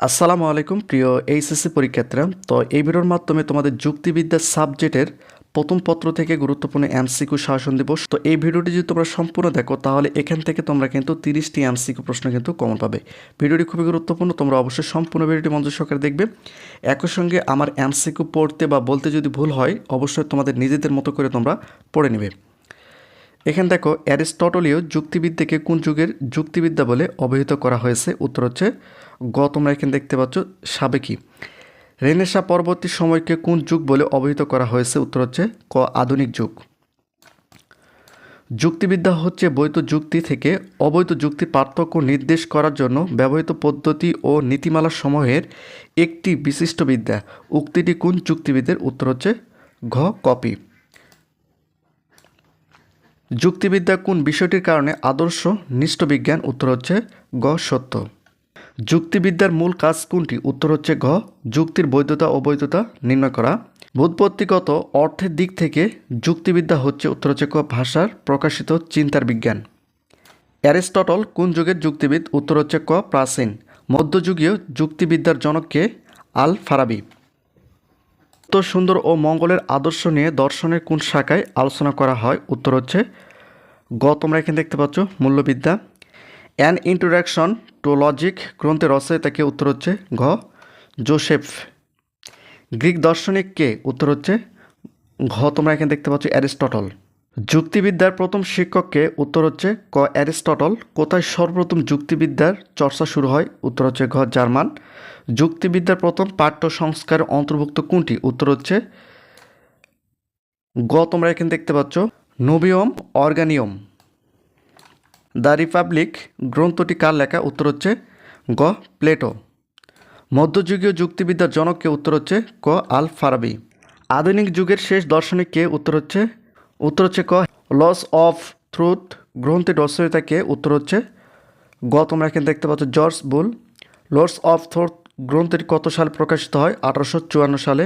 আসসালামু আলাইকুম, প্রিয় এইচএসসি পরীক্ষার্থীরা। তো এই ভিডিওর মাধ্যমে তোমাদের যুক্তিবিদ্যা সাবজেক্টের প্রথম পত্র থেকে গুরুত্বপূর্ণ এমসিকিউ শাসন দিবস তো এই ভিডিওটি যদি তোমরা সম্পূর্ণ দেখো, তাহলে এখান থেকে তোমরা কিন্তু তিরিশটি এমসিকিউ প্রশ্ন কিন্তু কমন পাবে। ভিডিওটি খুবই গুরুত্বপূর্ণ, তোমরা অবশ্যই সম্পূর্ণ ভিডিওটি মনোযোগ সহকারে দেখবে। একই সঙ্গে আমার এমসিকিউ পড়তে বা বলতে যদি ভুল হয়, অবশ্যই তোমাদের নিজেদের মতো করে তোমরা পড়ে নেবে। এখানে দেখো অ্যারিস্টটলীয় যুক্তিবিদ্যাকে কোন যুগের যুক্তিবিদ্যা বলে অবহিত করা হয়েছে? উত্তর হচ্ছে গ। তোমরা এখানে দেখতে পাচ্ছ সাবেকি। রেনেসা পরবর্তী সময়কে কোন যুগ বলে অবহিত করা হয়েছে? উত্তর হচ্ছে ক। আধুনিক যুগ। যুক্তিবিদ্যা হচ্ছে বৈধ যুক্তি থেকে অবৈধ যুক্তির পার্থক্য নির্দেশ করার জন্য ব্যবহৃত পদ্ধতি ও নীতিমালা সমূহের একটি বিশিষ্ট বিদ্যা। উক্তিটি কোন যুক্তিবিদের? উত্তর হচ্ছে ঘ। কপি। যুক্তিবিদ্যা কোন বিষয়টির কারণে আদর্শ নিষ্ঠ বিজ্ঞান উত্তর হচ্ছে গ, সত্য। যুক্তিবিদ্যার মূল কাজ কোনটি? উত্তর হচ্ছে ঘ, যুক্তির বৈধতা, অবৈধতা নির্ণয় করা। বোধপত্তিগত অর্থের দিক থেকে যুক্তিবিদ্যা হচ্ছে, উত্তর হচ্ছে ক, ভাষার প্রকাশিত চিন্তার বিজ্ঞান। অ্যারিস্টটল কোন যুগের যুক্তিবিদ? উত্তর হচ্ছে ক, প্রাচীন। মধ্যযুগীয় যুক্তিবিদ্যার জনককে আল ফারাবি উত্তর সুন্দর ও মঙ্গলের আদর্শ নিয়ে দর্শনের কোন শাখায় আলোচনা করা হয়? উত্তর হচ্ছে গ। তোমরা এখানে দেখতে পাচ্ছ মূল্যবিদ্যা। অ্যান ইন্ট্রোডাকশন টু লজিক গ্রন্থের রচয়িতাকে উত্তর হচ্ছে ঘ। জোসেফ গ্রিক দার্শনিক কে? উত্তর হচ্ছে ঘ। তোমরা এখানে দেখতে পাচ্ছ অ্যারিস্টটল। যুক্তিবিদ্যার প্রথম শিক্ষককে উত্তর হচ্ছে ক অ্যারিস্টটল। কোথায় সর্বপ্রথম যুক্তিবিদ্যার চর্চা শুরু হয়? উত্তর হচ্ছে ঘ জার্মান। যুক্তিবিদ্যার প্রথম পাঠ্য সংস্কারের অন্তর্ভুক্ত কোনটি? উত্তর হচ্ছে গ। তোমরা এখানে দেখতে পাচ্ছ নোবিয়ম অর্গানিয়ম। দ্য রিপাবলিক গ্রন্থটি কার লেখা? উত্তর হচ্ছে গ প্লেটো। মধ্যযুগীয় যুক্তিবিদ্যার জনককে উত্তর হচ্ছে ক আল ফারাবি আধুনিক যুগের শেষ দার্শনিক কে? উত্তর হচ্ছে উত্তর হচ্ছে ক লস অফ ট্রুথ গ্রন্থের রচয়িতাকে উত্তর হচ্ছে, গ, তোমরা এখানে দেখতে পাচ্ছ জর্জ বুল। লর্ডস অফ থ্রোথ গ্রন্থের কত সালে প্রকাশিত হয়? আঠারোশো চুয়ান্ন সালে।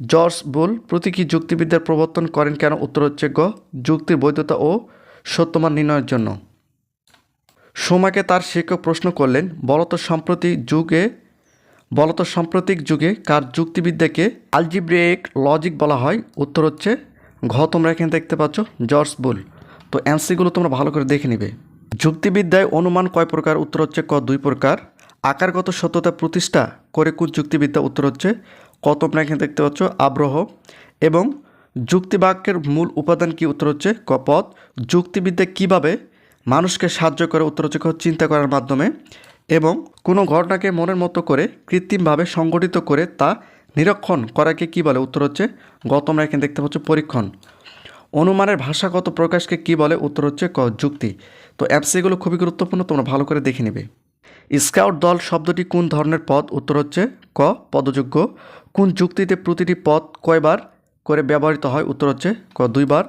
জর্জ বুল প্রতীকী যুক্তিবিদ্যার প্রবর্তন করেন কেন? উত্তর হচ্ছে গ, যুক্তির বৈধতা ও সত্যমান নির্ণয়ের জন্য। সোমাকে তার শিক্ষক প্রশ্ন করলেন, বলত সম্প্রতি যুগে, বলত সাম্প্রতিক যুগে কার যুক্তিবিদ্যাকে আলজিব্রেক লজিক বলা হয়? উত্তর হচ্ছে ঘ তোমরা এখানে দেখতে পাচ্ছ, জর্জ বুল। তো অ্যান্সিগুলো তোমরা ভালো করে দেখে নিবে। যুক্তিবিদ্যায় অনুমান কয় প্রকার, উত্তর হচ্ছে ক দুই প্রকার। আকারগত সত্যতা প্রতিষ্ঠা করে কোন যুক্তিবিদ্যা, উত্তর হচ্ছে ক। তোমরা এখানে দেখতে পাচ্ছ, আগ্রহ। এবং যুক্তিবাক্যের মূল উপাদান কি, উত্তর হচ্ছে ক পদ যুক্তিবিদ্যা কীভাবে মানুষকে সাহায্য করে, উত্তর হচ্ছে চিন্তা করার মাধ্যমে। এবং কোনো ঘটনাকে মনের মতো করে কৃত্রিমভাবে সংগঠিত করে তা নিরীক্ষণ করাকে কি বলে? উত্তর হচ্ছে গ তোমরা এখানে দেখতে পাচ্ছ পরীক্ষণ। অনুমানের ভাষাগত প্রকাশকে কি বলে? উত্তর হচ্ছে ক, যুক্তি। তো অ্যাপসিগুলো খুবই গুরুত্বপূর্ণ, তোমরা ভালো করে দেখে নেবে। স্কাউট দল শব্দটি কোন ধরনের পদ? উত্তর হচ্ছে ক, পদযোগ্য। কোন যুক্তিতে প্রতিটি পদ কয়বার করে ব্যবহৃত হয়? উত্তর হচ্ছে ক, দুইবার।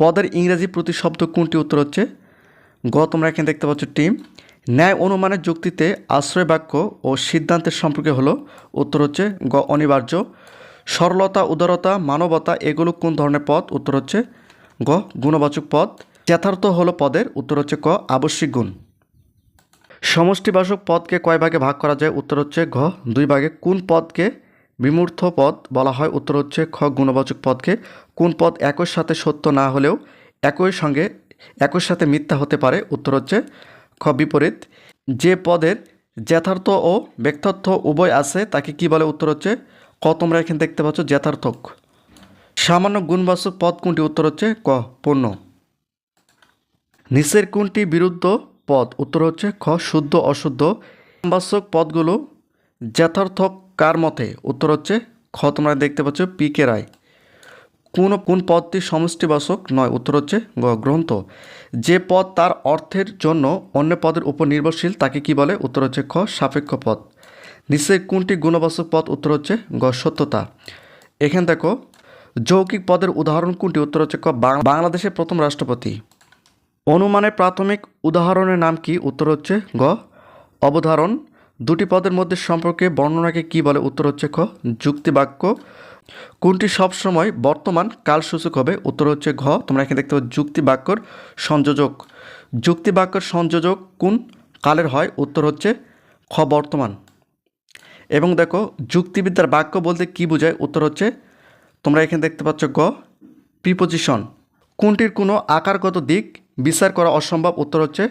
পদের ইংরেজি প্রতিশব্দ কোনটি? উত্তর হচ্ছে গ তোমরা এখানে দেখতে পাচ্ছ টিম। ন্যায় অনুমানের যুক্তিতে আশ্রয় বাক্য ও সিদ্ধান্তের সম্পর্কে হলো, উত্তর হচ্ছে গ, অনিবার্য। সরলতা, উদারতা, মানবতা, এগুলো কোন ধরনের পদ? উত্তর হচ্ছে গ, গুণবাচক পদ। যথার্থ হলো পদের, উত্তর হচ্ছে ক, আবশ্যিক গুণ। সমষ্টিবাসক পদকে কয় ভাগে ভাগ করা যায়? উত্তর হচ্ছে ঘ, দুই ভাগে। কোন পদকে বিমূর্ত পদ বলা হয়? উত্তর হচ্ছে খ, গুণবাচক পদকে। কোন পদ একই সাথে সত্য না হলেও একই সঙ্গে, একই সাথে মিথ্যা হতে পারে? উত্তর হচ্ছে খ বিপরীত, যে পদের যথার্থ ও ব্যক্তার্থ উভয় আছে, তাকে কি বলে উত্তর হচ্ছে, ক, তোমরা এখানে দেখতে পাচ্ছ যথার্থক। সামান্য গুণবাচক পদ কোনটি, উত্তর হচ্ছে ক, পূর্ণ। নিচের কোনটি বিরুদ্ধ পদ, উত্তর হচ্ছে খ, শুদ্ধ, অশুদ্ধ। বাচক পদগুলো যথার্থক কার মতে, উত্তর হচ্ছে খ, তোমরা দেখতে পাচ্ছ পি কে রায়। কোন কোন পদটি সমষ্টিবাচক নয়? উত্তর হচ্ছে গ্রন্থ। যে পদ তার অর্থের জন্য অন্য পদের উপর নির্ভরশীল, তাকে কি বলে? উত্তর হচ্ছে খ, সাপেক্ষ পদ। নিচে কোনটি গুণবাচক পদ? উত্তর হচ্ছে গ, সত্যতা। এখানে দেখো যৌকিক পদের উদাহরণ কোনটি? উত্তর হচ্ছে বাংলাদেশের প্রথম রাষ্ট্রপতি। অনুমানের প্রাথমিক উদাহরণের নাম কি? উত্তর হচ্ছে গ, অবধারণ। দুটি পদের মধ্যে সম্পর্কে বর্ণনাকে কি বলে? উত্তর হচ্ছে খ, যুক্তিবাক্য কোনটি সবসময় বর্তমান কালসূচক হবে? উত্তর হচ্ছে ঘ। তোমরা এখানে দেখতে পাচ্ছ যুক্তিবাক্যর সংযোজক। যুক্তিবাক্যর সংযোজক কোন কালের হয়? উত্তর হচ্ছে খ, বর্তমান। এবং দেখো, যুক্তিবিদ্যার বাক্য বলতে কি বোঝায়? উত্তর হচ্ছে, তোমরা এখানে দেখতে পাচ্ছ গ প্রিপোজিশন কোনটির কোনো আকারগত দিক বিচার করা অসম্ভব? উত্তর হচ্ছে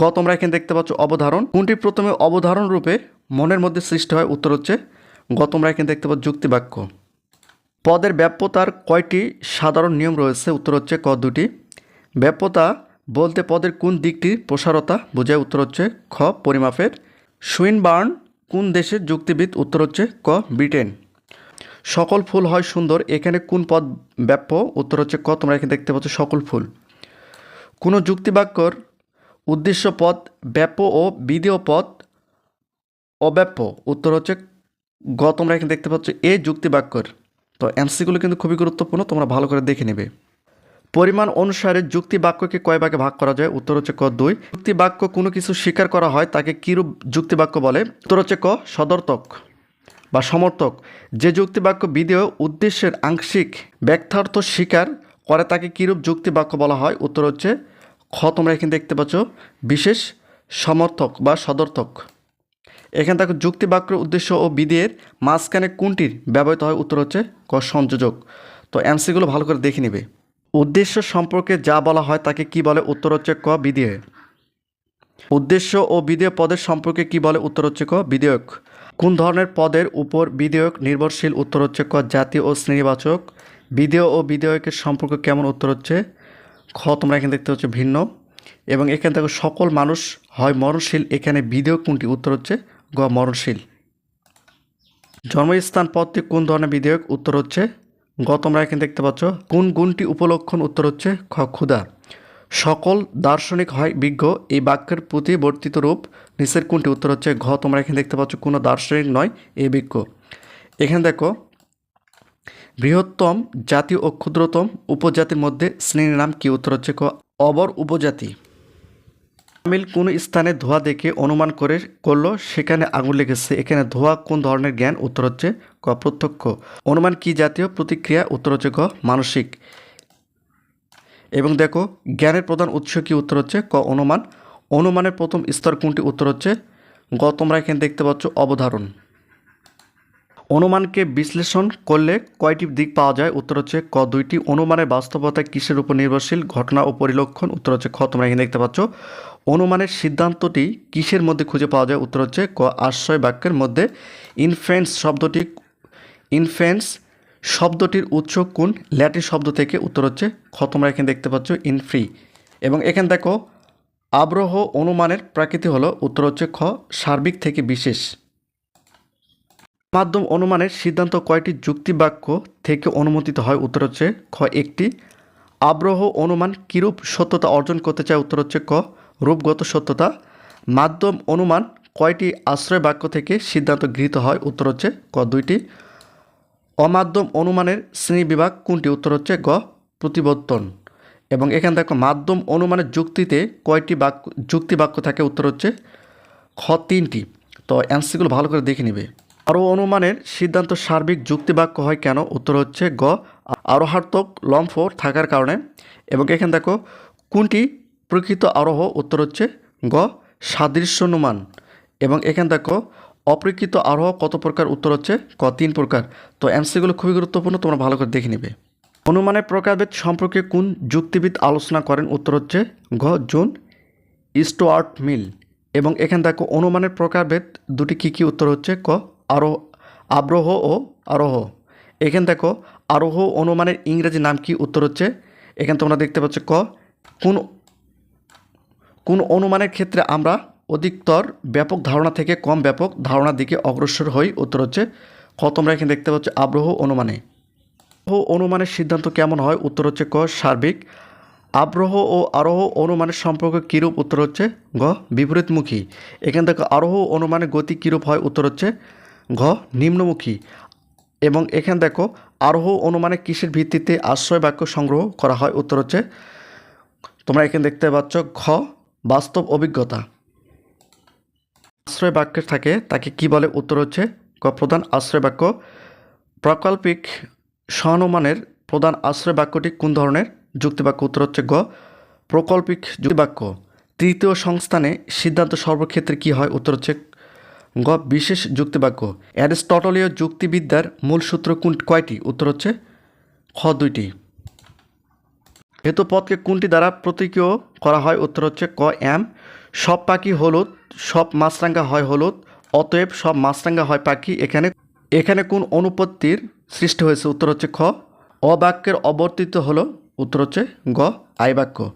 গ। তোমরা এখানে দেখতে পাচ্ছ অবধারণ। কোনটি প্রথমে অবধারণ রূপে মনের মধ্যে সৃষ্টি হয়? উত্তর হচ্ছে গ। তোমরা এখানে দেখতে পাচ্ছ যুক্তিবাক্য। পদের ব্যাপ্যতার কয়টি সাধারণ নিয়ম রয়েছে? উত্তর হচ্ছে ক দুটি। ব্যাপ্যতা বলতে পদের কোন দিকটির প্রসারতা? বোঝায় উত্তর হচ্ছে খ, পরিমাপের। সুইনবার্ন কোন দেশের যুক্তিবিদ? উত্তর হচ্ছে ক, ব্রিটেন। সকল ফুল হয় সুন্দর, এখানে কোন পদ ব্যাপ্য? উত্তর হচ্ছে ক, তোমরা এখানে দেখতে পাচ্ছ সকল ফুল। কোনো যুক্তিবাক্যর উদ্দেশ্য পদ ব্যাপ্য ও বিধেয় পদ অব্যাপ্য? উত্তর হচ্ছে গ, তোমরা এখানে দেখতে পাচ্ছ এ যুক্তিবাক্যর। তো এমসিগুলো কিন্তু খুবই গুরুত্বপূর্ণ, তোমরা ভালো করে দেখে নেবে। পরিমাণ অনুসারে যুক্তি বাক্যকে কয় ভাগে ভাগ করা যায়? উত্তর হচ্ছে ক দুই। যুক্তি বাক্য কোনো কিছু স্বীকার করা হয়, তাকে কীরূপ যুক্তি বাক্য বলে? উত্তর হচ্ছে ক, সদর্থক বা সমর্থক। যে যুক্তি বাক্য বিধেয় উদ্দেশ্যের আংশিক ব্যাখ্যার্থ স্বীকার করে, তাকে কীরূপ যুক্তি বাক্য বলা হয়? উত্তর হচ্ছে খ। তোমরা এখানে দেখতে পাচ্ছ, বিশেষ সমর্থক বা সদর্থক। এখানে দেখো যুক্তি বাক্যের উদ্দেশ্য ও বিধেয়ের মাঝখানে কোনটির ব্যবহৃত হয়? উত্তর হচ্ছে ক, সংযোজক। তো এমসিগুলো ভালো করে দেখে নেবে। উদ্দেশ্য সম্পর্কে যা বলা হয় তাকে কি বলে? উত্তর হচ্ছে ক বিধেয় উদ্দেশ্য ও বিধেয় পদের সম্পর্কে কি বলে? উত্তর হচ্ছে ক, বিধেয়ক। কোন ধরনের পদের উপর বিধেয়ক নির্ভরশীল? উত্তর হচ্ছে ক, জাতীয় ও শ্রেণীবাচক। বিধেয় ও বিধেয়কের সম্পর্ক কেমন? উত্তর হচ্ছে খ। তোমরা এখানে দেখতে হচ্ছে ভিন্ন। এবং এখানে দেখো সকল মানুষ হয় মরণশীল। এখানে বিধেয়ক কোনটি? উত্তর হচ্ছে গ, মরণশীল। জন্মস্থান পদটি কোন ধরনের বিধেয়ক? উত্তর হচ্ছে গ। তোমরা এখানে দেখতে পাচ্ছ, কোন গুণটি উপলক্ষণ? উত্তর হচ্ছে খ, ক্ষুধা। সকল দার্শনিক হয় বিজ্ঞ, এই বাক্যের প্রতিবর্তিত রূপ নিচের কোনটি? উত্তর হচ্ছে ঘ। তোমরা এখানে দেখতে পাচ্ছ, কোনো দার্শনিক নয় এই বিজ্ঞ। এখানে দেখো, বৃহত্তম জাতি ও ক্ষুদ্রতম উপজাতির মধ্যে শ্রেণির নাম কি? উত্তর হচ্ছে ক, অবর উপজাতি। তামিল কোন স্থানে ধোঁয়া দেখে অনুমান করে করল, সেখানে আগুন লেগেছে। এখানে ধোঁয়া কোন ধরনের জ্ঞান? উত্তর হচ্ছে ক, প্রত্যক্ষ। অনুমান কি জাতীয়? প্রতিক্রিয়া? উত্তর হচ্ছে ক মানসিক। এবং দেখো, জ্ঞানের প্রধান উৎস কি? উত্তর হচ্ছে ক, অনুমান। অনুমানের প্রথম স্তর কোনটি? উত্তর হচ্ছে গ, তোমরা এখানে দেখতে পাচ্ছ অবধারণ। অনুমানকে বিশ্লেষণ করলে কয়টি দিক পাওয়া যায়? উত্তর হচ্ছে ক, দুইটি। অনুমানের বাস্তবতা কিসের উপর নির্ভরশীল? ঘটনা ও পরিলক্ষণ। উত্তর হচ্ছে খ, তোমরা এখানে দেখতে পাচ্ছ অনুমানের সিদ্ধান্তটি কিসের মধ্যে খুঁজে পাওয়া যায়? উত্তর হচ্ছে ক, আশ্রয় বাক্যের মধ্যে ইনফ্লুয়েন্স শব্দটি ইনফ্লুয়েন্স শব্দটির উৎস কোন? ল্যাটিন শব্দ থেকে উত্তর হচ্ছে খ। তোমরা এখানে দেখতে পাচ্ছ ইনফ্রি এবং এখানে দেখো আবরোহ অনুমানের প্রাকৃতি হলো, উত্তর হচ্ছে খ, সার্বিক থেকে বিশেষ। মাধ্যম অনুমানের সিদ্ধান্ত কয়টি যুক্তি বাক্য থেকে অনুমোদিত হয়? উত্তর হচ্ছে খ, একটি। আব্রহ অনুমান কিরূপ সত্যতা অর্জন করতে চায়? উত্তর হচ্ছে ক রূপগত সত্যতা, মাধ্যম অনুমান কয়টি আশ্রয় বাক্য থেকে সিদ্ধান্ত গৃহীত হয়? উত্তর হচ্ছে ক দুইটি। অমাধ্যম অনুমানের শ্রেণীবিভাগ কোনটি? উত্তর হচ্ছে গ, প্রতিবর্তন। এবং এখানে দেখো, মাধ্যম অনুমানের যুক্তিতে কয়টি বাক্য, যুক্তি বাক্য থাকে? উত্তর হচ্ছে খ তিনটি। তো অ্যান্সারগুলো ভালো করে দেখে নেবে। আরও অনুমানের সিদ্ধান্ত সার্বিক যুক্তি বাক্য হয় কেন? উত্তর হচ্ছে গ আরোহাত্মক লম্ফ থাকার কারণে। এবং এখানে দেখো, কোনটি প্রকৃত আরোহ উত্তর হচ্ছে গ সাদৃশ্য অনুমান এবং এখানে দেখো, অপ্রকৃত আরোহ কত প্রকার? উত্তর হচ্ছে ক, তিন প্রকার। তো এমসিগুলো খুবই গুরুত্বপূর্ণ, তোমরা ভালো করে দেখে নেবে। অনুমানের প্রকারভেদ সম্পর্কে কোন যুক্তিবিদ আলোচনা করেন? উত্তর হচ্ছে ঘ, জুন, স্টুয়ার্ট মিল। এবং এখানে দেখো, অনুমানের প্রকারভেদ দুটি কী কী? উত্তর হচ্ছে ক, আরোহ, আব্রহ ও আরোহ। এখানে দেখো, আরোহ অনুমানের ইংরেজি নাম কি? উত্তর হচ্ছে, এখানে তোমরা দেখতে পাচ্ছ ক, কোন কোন অনুমানের ক্ষেত্রে আমরা অধিকতর ব্যাপক ধারণা থেকে কম ব্যাপক ধারণার দিকে অগ্রসর হই? উত্তর হচ্ছে, খ, তোমরা এখানে দেখতে পাচ্ছ আব্রহ অনুমানে। আরোহ অনুমানের সিদ্ধান্ত কেমন হয়? উত্তর হচ্ছে ক, সার্বিক। আব্রহ ও আরোহ অনুমানের সম্পর্ক কীরূপ? উত্তর হচ্ছে ঘ বিপরীতমুখী। এখানে দেখো, আরোহ অনুমানের গতি কীরূপ হয়? উত্তর হচ্ছে ঘ, নিম্নমুখী। এবং এখানে দেখো, আরোহ অনুমানে কিসের ভিত্তিতে আশ্রয় বাক্য সংগ্রহ করা হয়? উত্তর হচ্ছে, তোমরা এখানে দেখতে পাচ্ছ, ঘ বাস্তব অভিজ্ঞতা। আশ্রয় বাক্যের থাকে, তাকে কি বলে উত্তর হচ্ছে, ক, প্রধান আশ্রয় বাক্য। প্রাকল্পিক সহানুমানের প্রধান আশ্রয় বাক্যটি কোন ধরনের? যুক্তিবাক্য উত্তর হচ্ছে গ, প্রকল্পিক যুক্তিবাক্য। তৃতীয় সংস্থানে সিদ্ধান্ত সর্বক্ষেত্রে কি হয়? উত্তর হচ্ছে গ, বিশেষ যুক্তিবাক্য। অ্যারিস্টটলীয় যুক্তিবিদ্যার মূল সূত্র কোন, কয়টি? উত্তর হচ্ছে খ, দুইটি। হেতু পদকে কোনটি দ্বারা প্রতীকীয় করা হয়? উত্তর হচ্ছে ক, এম। সব পাখি হলুদ, সব মাছরাঙ্গা হয় হলুদ, অতএব সব মাছরাঙ্গা হয় পাখি। এখানে এখানে কোন অনুপত্তির সৃষ্টি হয়েছে? উত্তর হচ্ছে খ। অবাক্যের অবর্তিত হলো, উত্তর হচ্ছে গ, আই বাক্য।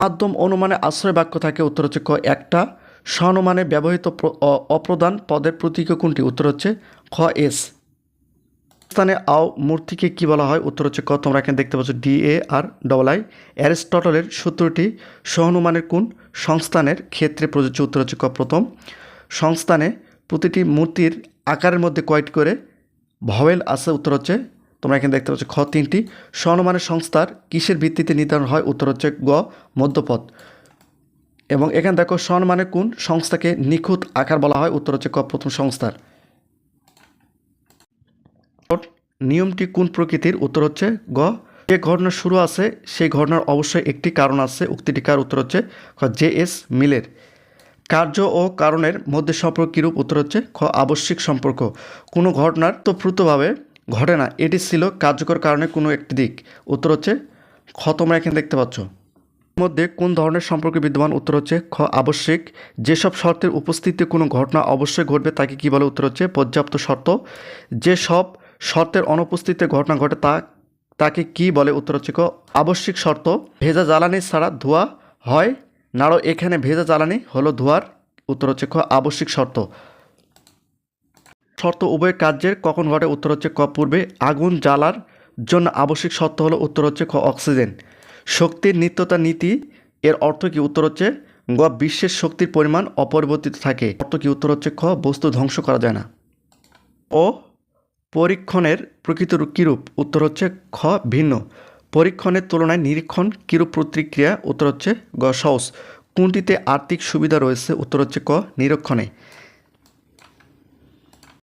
মাধ্যম অনুমানে আশ্রয় বাক্য থাকে, উত্তর হচ্ছে ক, একটা। স্বনুমানে ব্যবহৃত প্র- অ- অপ্রধান পদের প্রতীক কোনটি? উত্তর হচ্ছে খ, এস। স্থানে আও মূর্তিকে কি বলা হয়? উত্তর হচ্ছে ক। তোমরা এখানে দেখতে পাচ্ছ D A R double I. অ্যারিস্টটলের সূত্রটি সহনুমানের কোন সংস্থানের ক্ষেত্রে প্রযোজ্য? উত্তর হচ্ছে ক। প্রথম, সংস্থানে প্রতিটি মূর্তির আকারের মধ্যে কয়টি করে ভয়েল আছে। উত্তর হচ্ছে, তোমরা এখানে দেখতে পাচ্ছ খ। তিনটি, সহনুমানের সংস্থার কিসের ভিত্তিতে নির্ধারণ হয়? উত্তর হচ্ছে গ, মধ্যপথ। এবং এখানে দেখো সহনুমানের কোন সংস্থাকে নিখুঁত আকার বলা হয়? উত্তর হচ্ছে ক। প্রথম, সংস্থার। নিয়মটি কোন প্রকৃতির? উত্তর হচ্ছে গ। যে ঘটনা শুরু আছে, সেই ঘটনার অবশ্যই একটি কারণ আছে। উক্তিটি কার? উত্তর হচ্ছে খ। জে এস মিলের। কার্য ও কারণের মধ্যে সম্পর্ক কীরূপ? উত্তর হচ্ছে খ। আবশ্যিক সম্পর্ক। কোনো ঘটনার তপ্রুতভাবে ঘটে না। এটি ছিল কার্যকর কারণে কোনো একটি দিক। উত্তর হচ্ছে খ। তোমরা এখানে দেখতে পাচ্ছ। মধ্যে কোন ধরনের সম্পর্ক বিদ্যমান? উত্তর হচ্ছে খ। আবশ্যিক। যেসব শর্তের উপস্থিতিতে কোনো ঘটনা অবশ্যই ঘটবে, তাকে কি বলে? উত্তর হচ্ছে পর্যাপ্ত শর্ত। যে সব শর্তের অনুপস্থিতিতে ঘটনা ঘটে তা, তাকে কি বলে উত্তর হচ্ছে আবশ্যিক শর্ত, ভেজা জ্বালানি ছাড়া ধোয়া হয়। নাড়ো, এখানে ভেজা জ্বালানি হলো ধোয়ার উত্তর হচ্ছে খ আবশ্যিক শর্ত। শর্ত উভয় কার্যের কখন ঘটে উত্তর হচ্ছে ক পূর্বে? আগুন জ্বালার জন্য আবশ্যিক শর্ত হলো উত্তর হচ্ছে খ অক্সিজেন। শক্তির নিত্যতা নীতি, এর অর্থ কি? উত্তর হচ্ছে গ বিশ্বের শক্তির পরিমাণ অপরিবর্তিত থাকে। অর্থ কি? উত্তর হচ্ছে খ বস্তু ধ্বংস করা যায় না। ও পরীক্ষণের প্রকৃত রূপ কীরূপ? উত্তর হচ্ছে খ, ভিন্ন। পরীক্ষণের তুলনায় নিরীক্ষণ কীরূপ প্রতিক্রিয়া? উত্তর হচ্ছে গ সহজ কোনটিতে আর্থিক সুবিধা রয়েছে? উত্তর হচ্ছে ক, নিরীক্ষণে।